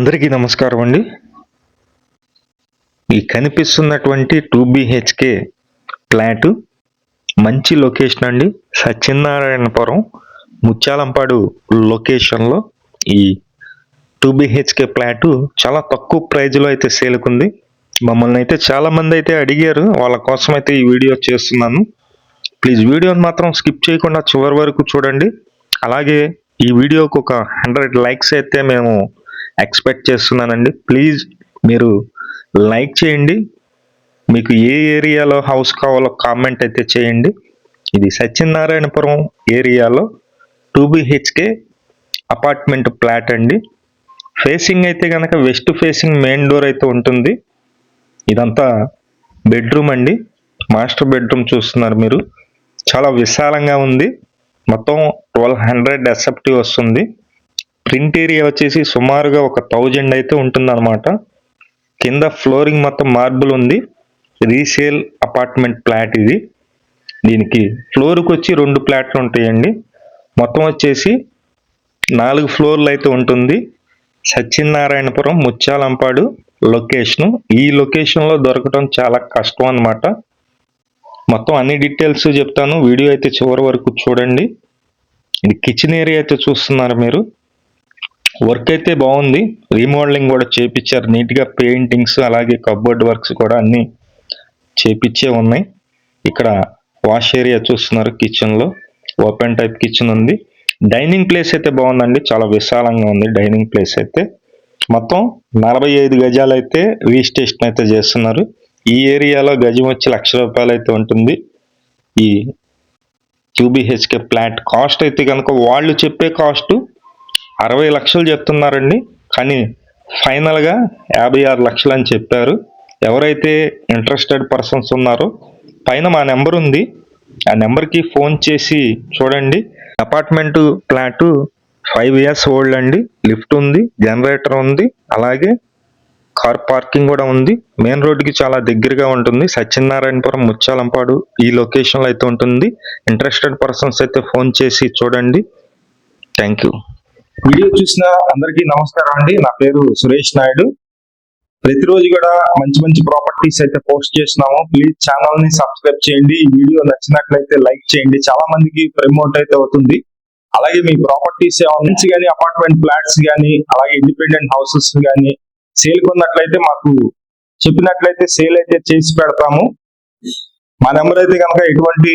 అందరికీ నమస్కారం అండి. ఈ కనిపిస్తున్నటువంటి టూ బిహెచ్కే ఫ్లాట్ మంచి లొకేషన్ అండి. సత్యనారాయణపురం ముత్యాలంపాడు లొకేషన్లో ఈ టూ బిహెచ్కే ఫ్లాట్ చాలా తక్కువ ప్రైజ్లో అయితే సేలుకుంది. మమ్మల్ని అయితే చాలా మంది అయితే అడిగారు. వాళ్ళ కోసం అయితే ఈ వీడియో చేస్తున్నాను. ప్లీజ్ వీడియోని మాత్రం స్కిప్ చేయకుండా చివరి వరకు చూడండి. అలాగే ఈ వీడియోకి ఒక హండ్రెడ్ లైక్స్ అయితే మేము ఎక్స్పెక్ట్ చేస్తున్నానండి. ప్లీజ్ మీరు లైక్ చేయండి. మీకు ఏ ఏరియాలో హౌస్ కావాలో కామెంట్ అయితే చేయండి. ఇది సత్యనారాయణపురం ఏరియాలో టూ బిహెచ్కే అపార్ట్మెంట్ ఫ్లాట్ అండి. ఫేసింగ్ అయితే కనుక వెస్ట్ ఫేసింగ్ మెయిన్ డోర్ అయితే ఉంటుంది. ఇదంతా బెడ్రూమ్ అండి. మాస్టర్ బెడ్రూమ్ చూస్తున్నారు మీరు. చాలా విశాలంగా ఉంది. మొత్తం ట్వెల్వ్ హండ్రెడ్ ఎస్ఎఫ్టీ వస్తుంది. ప్రింట్ ఏరియా వచ్చేసి సుమారుగా ఒక థౌజండ్ అయితే ఉంటుందన్నమాట. కింద ఫ్లోరింగ్ మొత్తం మార్బుల్ ఉంది. రీసేల్ అపార్ట్మెంట్ ఫ్లాట్ ఇది. దీనికి ఫ్లోర్కి వచ్చి రెండు ఫ్లాట్లు ఉంటాయండి. మొత్తం వచ్చేసి నాలుగు ఫ్లోర్లు అయితే ఉంటుంది. సత్యనారాయణపురం ముత్యాలంపాడు లొకేషను. ఈ లొకేషన్లో దొరకడం చాలా కష్టం అనమాట మొత్తం అన్ని డీటెయిల్స్ చెప్తాను. వీడియో అయితే చివరి వరకు చూడండి. ఇది కిచెన్ ఏరియా అయితే చూస్తున్నారు మీరు. వర్క్ అయితే బాగుంది. రీమోడలింగ్ కూడా చేపించారు. నీట్గా పెయింటింగ్స్ అలాగే కబోర్డ్ వర్క్స్ కూడా అన్నీ చేపించే ఉన్నాయి. ఇక్కడ వాష్ ఏరియా చూస్తున్నారు కిచెన్లో. ఓపెన్ టైప్ కిచెన్ ఉంది. డైనింగ్ ప్లేస్ అయితే బాగుందండి. చాలా విశాలంగా ఉంది డైనింగ్ ప్లేస్ అయితే. మొత్తం నలభై ఐదు గజాలు అయితే రిజిస్ట్రేషన్ అయితే చేస్తున్నారు. ఈ ఏరియాలో గజం వచ్చి లక్ష రూపాయలు అయితే ఉంటుంది. ఈ టూ బిహెచ్కే ఫ్లాట్ కాస్ట్ అయితే కనుక వాళ్ళు చెప్పే కాస్ట్ అరవై లక్షలు చెప్తున్నారండి. కానీ ఫైనల్గా యాభై ఆరు లక్షలు అని చెప్పారు. ఎవరైతే ఇంట్రెస్టెడ్ పర్సన్స్ ఉన్నారో పైన మా నెంబర్ ఉంది. ఆ నెంబర్కి ఫోన్ చేసి చూడండి. Apartment flat five years old అండి. లిఫ్ట్ ఉంది జనరేటర్ ఉంది. అలాగే కార్ పార్కింగ్ కూడా ఉంది. మెయిన్ రోడ్డుకి చాలా దగ్గరగా ఉంటుంది. సత్యనారాయణపురం ముచ్చాలంపాడు ఈ లొకేషన్లో అయితే ఉంటుంది. ఇంట్రెస్టెడ్ పర్సన్స్ అయితే ఫోన్ చేసి చూడండి. థ్యాంక్ యూ వీడియో చూసిన అందరికీ నమస్కారం అండి. నా పేరు సురేష్ నాయుడు. ప్రతిరోజు కూడా మంచి మంచి ప్రాపర్టీస్ అయితే పోస్ట్ చేస్తున్నాము. ప్లీజ్ ఛానల్ని సబ్స్క్రైబ్ చేయండి. ఈ వీడియో నచ్చినట్లయితే లైక్ చేయండి. చాలా మందికి ప్రమోట్ అయితే అవుతుంది. అలాగే మీ ప్రాపర్టీస్ నుంచి కానీ అపార్ట్మెంట్ ఫ్లాట్స్ కానీ అలాగే ఇండిపెండెంట్ హౌసెస్ కానీ సేల్ కొన్నట్లయితే మాకు చెప్పినట్లయితే సేల్ అయితే చేసి పెడతాము. మా నెంబర్ అయితే కనుక ఎటువంటి